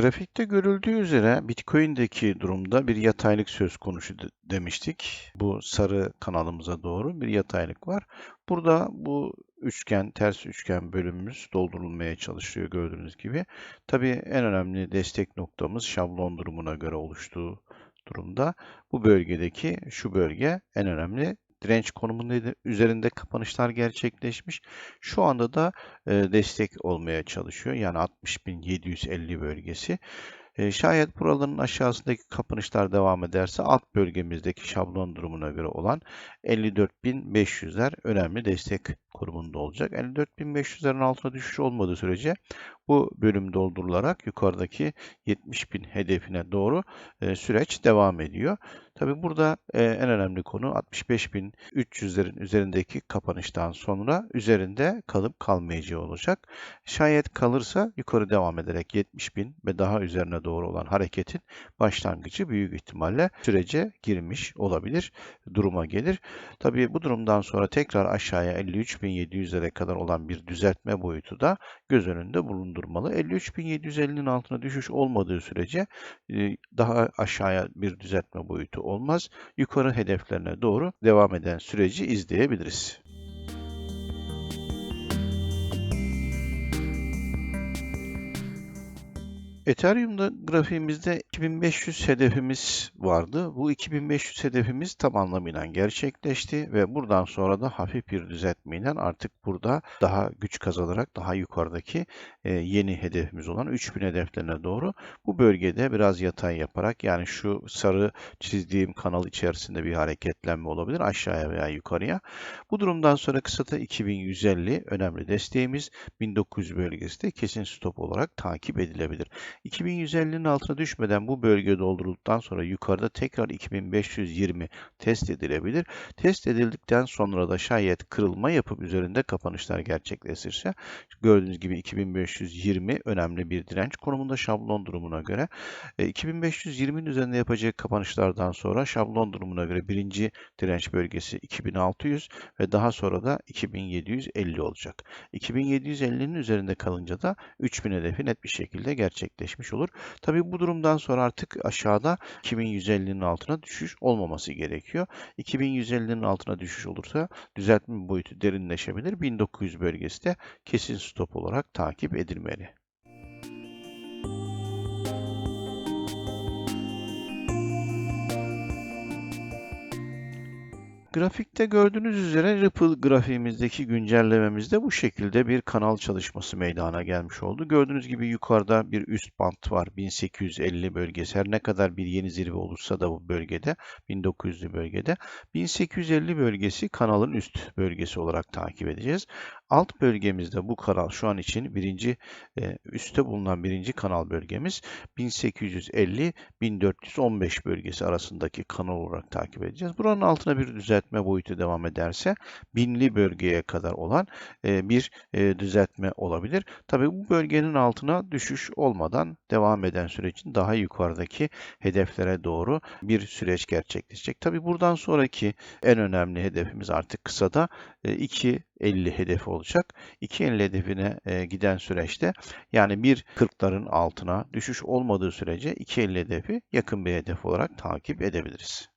Grafikte görüldüğü üzere Bitcoin'deki durumda bir yataylık söz konusu de- demiştik. Bu sarı kanalımıza doğru bir yataylık var. Burada bu üçgen, ters üçgen bölümümüz doldurulmaya çalışıyor gördüğünüz gibi. Tabii en önemli destek noktamız şablon durumuna göre oluştuğu durumda. Bu bölgedeki şu bölge en önemli direnç konumunda üzerinde kapanışlar gerçekleşmiş. Şu anda da e, destek olmaya çalışıyor. Yani 60.750 bölgesi. E, şayet buraların aşağısındaki kapanışlar devam ederse alt bölgemizdeki şablon durumuna göre olan 54.500'ler önemli destek konumunda olacak. 54.500'lerin altına düşüş olmadığı sürece bu bölüm doldurularak yukarıdaki 70.000 hedefine doğru e, süreç devam ediyor. Tabi burada e, en önemli konu 65.300'lerin üzerindeki kapanıştan sonra üzerinde kalıp kalmayacağı olacak. Şayet kalırsa yukarı devam ederek 70.000 ve daha üzerine doğru olan hareketin başlangıcı büyük ihtimalle sürece girmiş olabilir, duruma gelir. Tabii bu durumdan sonra tekrar aşağıya 53.700'lere kadar olan bir düzeltme boyutu da göz önünde bulundurmalı. 53.750'nin altına düşüş olmadığı sürece e, daha aşağıya bir düzeltme boyutu olmaz. Yukarı hedeflerine doğru devam eden süreci izleyebiliriz. Ethereum'da grafiğimizde 2500 hedefimiz vardı. Bu 2500 hedefimiz tam anlamıyla gerçekleşti ve buradan sonra da hafif bir düzeltmeyle artık burada daha güç kazanarak daha yukarıdaki e, yeni hedefimiz olan 3000 hedeflerine doğru bu bölgede biraz yatay yaparak yani şu sarı çizdiğim kanal içerisinde bir hareketlenme olabilir aşağıya veya yukarıya. Bu durumdan sonra kısata 2150 önemli desteğimiz 1900 bölgesi de kesin stop olarak takip edilebilir. 2150'nin altına düşmeden bu bölge doldurulduktan sonra yukarıda tekrar 2520 test edilebilir. Test edildikten sonra da şayet kırılma yapıp üzerinde kapanışlar gerçekleşirse gördüğünüz gibi 2520 önemli bir direnç konumunda şablon durumuna göre. E, 2520'nin üzerinde yapacağı kapanışlardan sonra şablon durumuna göre birinci direnç bölgesi 2600 ve daha sonra da 2750 olacak. 2750'nin üzerinde kalınca da 3000 hedefi net bir şekilde gerçekleşmiş olur. Tabii bu durumdan sonra artık aşağıda 2150'nin altına düşüş olmaması gerekiyor. 2150'nin altına düşüş olursa düzeltme boyutu derinleşebilir. 1900 bölgesi de kesin stop olarak takip edilmeli. Grafikte gördüğünüz üzere Ripple grafiğimizdeki güncellememizde bu şekilde bir kanal çalışması meydana gelmiş oldu. Gördüğünüz gibi yukarıda bir üst bant var 1850 bölgesi. Her ne kadar bir yeni zirve olursa da bu bölgede 1900'lü bölgede 1850 bölgesi kanalın üst bölgesi olarak takip edeceğiz. Alt bölgemizde bu kanal şu an için birinci e, üstte bulunan birinci kanal bölgemiz 1850-1415 bölgesi arasındaki kanal olarak takip edeceğiz. Buranın altına bir düzeltme boyutu devam ederse binli bölgeye kadar olan e, bir e, düzeltme olabilir. Tabii bu bölgenin altına düşüş olmadan devam eden sürecin daha yukarıdaki hedeflere doğru bir süreç gerçekleşecek. Tabii buradan sonraki en önemli hedefimiz artık kısada e, 2 50 hedefi olacak. 2.50 hedefine e, giden süreçte yani 1.40'ların altına düşüş olmadığı sürece 2.50 hedefi yakın bir hedef olarak takip edebiliriz.